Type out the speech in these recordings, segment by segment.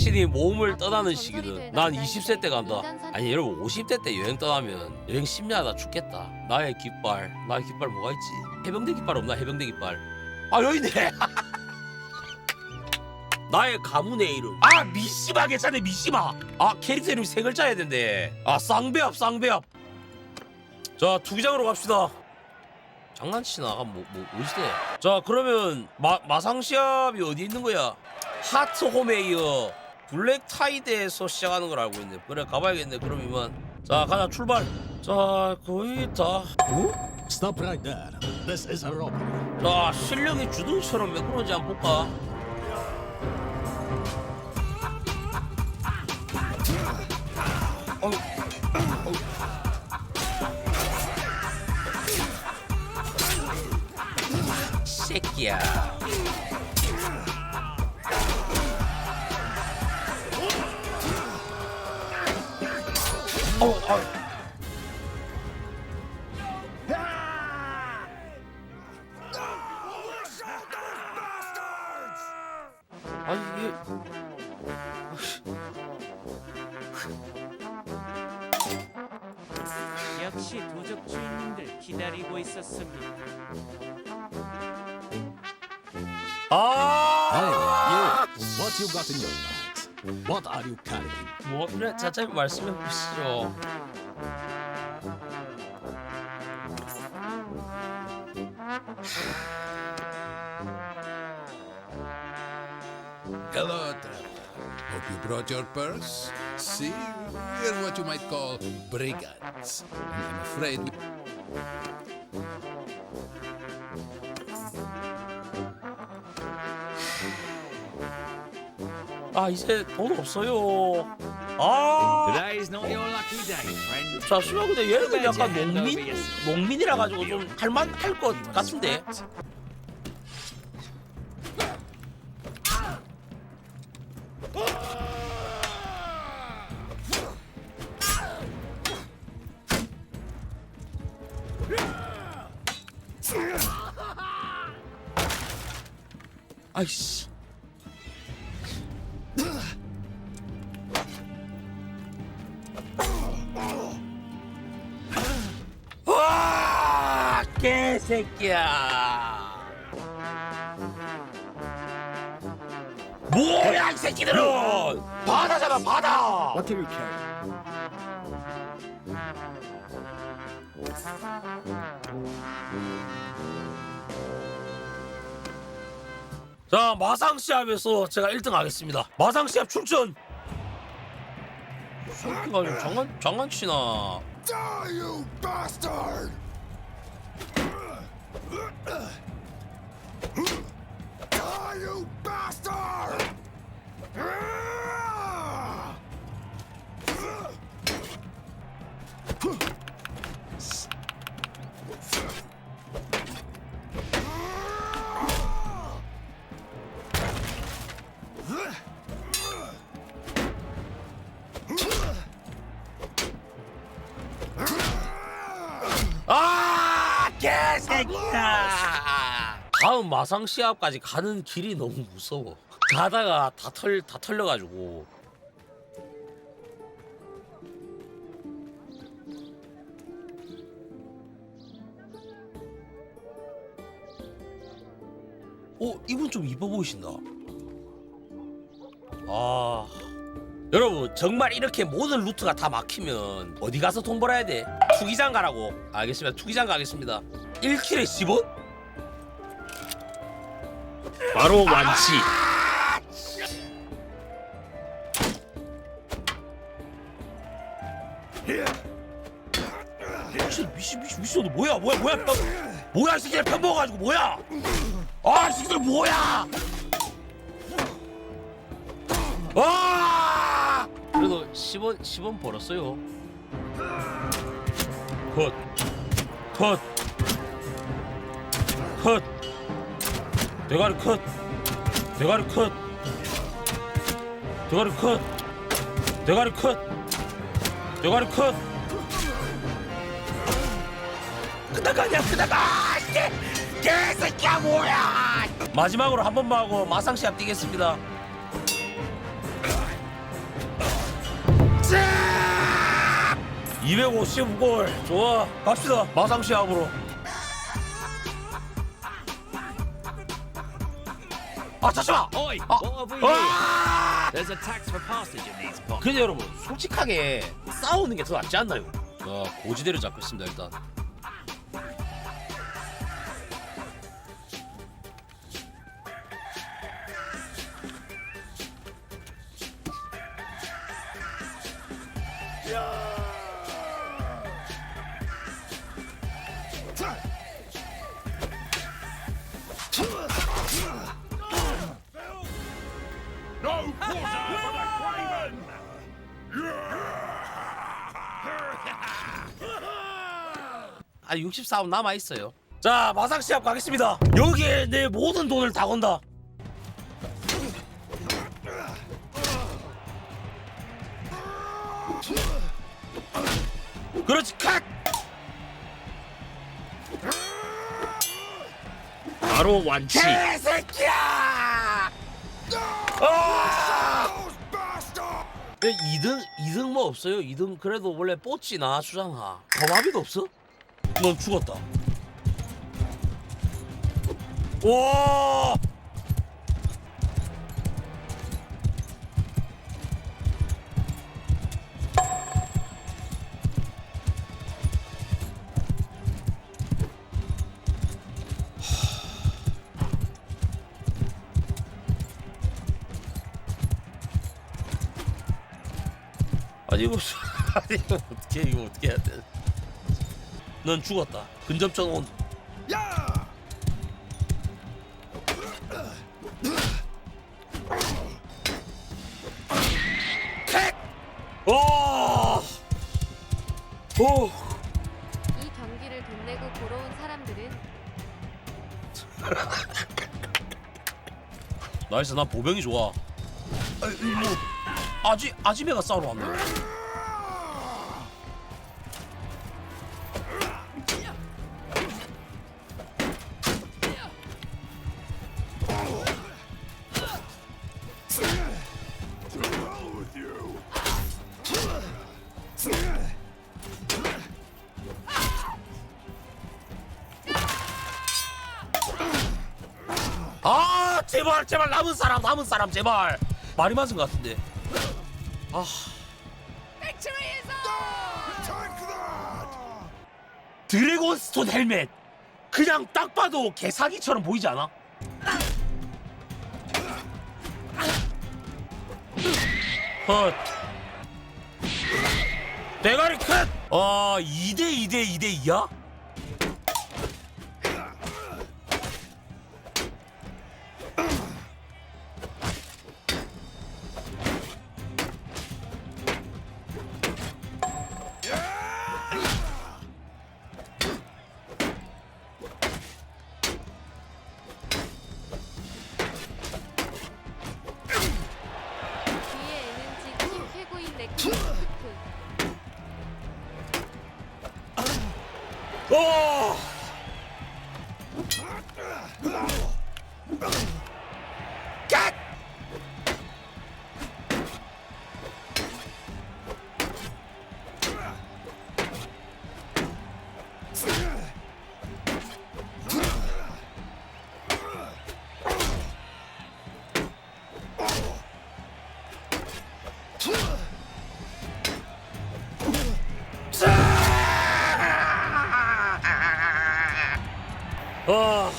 당신이 몸을 떠나는 시기는 난 20세 때 간다. 아니 여러분 50대 때 여행 떠나면 여행 심리하다 죽겠다. 나의 깃발, 나의 깃발 뭐가 있지? 해병대 깃발 없나? 해병대 깃발. 아 여기 있네. 나의 가문의 이름. 아 미시마 괜찮네 미시마. 아 캐릭터 이름 세 글자야 된대. 아 쌍배합 쌍배합. 자 투기장으로 갑시다. 장난치나? 아, 뭐, 뭐, 어디대? 자, 그러면 마, 마상 시합이 어디 있는 거야? 하트 홈웨이어 블랙 타이드에서 시작하는 걸 알고 있네. 그래, 가봐야겠네. 그럼 이만. 자, 가자, 출발. 자, 거의 다. 어? Stop right there. This is a robbery. 자, 실력이 주둥이처럼 매끄러운지 한번 볼까? 어휴, 어휴. 새끼야. 어, 아. 아니 이게 역시 도적 주인님들 기다리고 있었습니다. 아. Hey, you. What you got in your? What are you carrying? 뭐 그래 자세히 말씀해 보시죠. Hello, traveler. Hope you brought your purse. See, we're what you might call brigands. And I'm afraid we... 아 이제 돈 없어요. 아. Friend. 잠시만 근데 얘는 약간 농민 농민이라 가지고 좀 할만 할 것 같은데. 아이씨. 새끼야. 뭐야 이 새끼들은! 바다잖아 바다! You carry? 자 마상 시합에서 제가 1등 하겠습니다. 마상 시합 출전! 새끼가 좀 장난 장난치나. Die, you bastard! Die, you bastard! 개새끼야 다음 마상 시합까지 가는 길이 너무 무서워. 가다가 다 털 다 털려가지고. 어 이분 좀 이뻐 보이신다. 아. 여러분 정말 이렇게 모든 루트가 다 막히면 어디 가서 돈 벌어야 돼? 투기장 가라고. 알겠습니다. 투기장 가겠습니다 1킬에 10원? 바로 완치 미친 미친 미친 미친 너 뭐야 뭐야 뭐야 편, 뭐야 이 새끼들 편 먹어가지고 뭐야 아이 새끼들 뭐야 와! 그래도 10원 10원 벌었어요. 컷. 컷. 컷. 대가리 컷. 대가리 컷. 대가리 컷. 대가리 컷. 대가리 컷. 끝나가 그냥 끝나가. 개새끼야 뭐야. 마지막으로 한 번만 하고 마상시합 뛰겠습니다. 250골. 좋아. 갑시다. 마상시합으로. 아 잠시만 아? 아! There's a tax for passage in these parts. 근데 여러분 솔직하게 싸우는 게 더 낫지 않나요? 자 고지대를 잡고 있습니다 일단 아 64원 남아 있어요. 자 마상 시합 가겠습니다. 여기에 내 모든 돈을 다 건다. 그렇지 컷. 바로 완치. 개새끼야! 아! 2등 2등 뭐 없어요? 2등 그래도 원래 뽀찌 나와주잖아. 거마비도 없어? 넌 죽었다. 와! 아니 이거 아니 이거 어떻게 이거 어떻게 해야 돼? 넌 죽었다. 근접전 온. 킥! 오! 오! 이 경기를 돈 내고 보러 온 사람들은 나이스 나 보병이 좋아. 아이, 뭐 아지 아지매가 싸우러 왔네. 아 제발 제발 남은 사람 남은 사람 제발 말이 맞은 것 같은데 아 드래곤 스톤 헬멧 그냥 딱 봐도 개사기처럼 보이지 않아? 컷 대가리 컷! 아 2대 2대 2대 2야? 캐 아.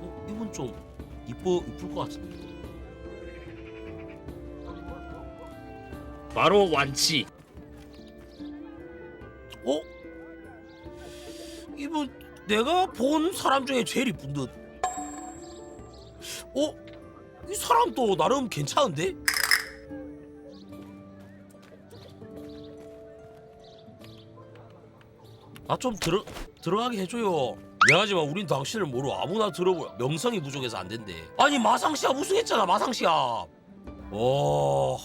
어, 이분 좀 이뻐 이쁠 것 같은데. 바로 완치. 어? 이분 내가 본 사람 중에 제일 이쁜 듯. 어? 이 사람도 나름 괜찮은데? 아좀 들어 들어가게 해줘요. 미안하지만 우린 당신을 모르 아무나 들어보 명성이 부족해서 안 된대. 아니 마상시합 우승했잖아 마상시합. 오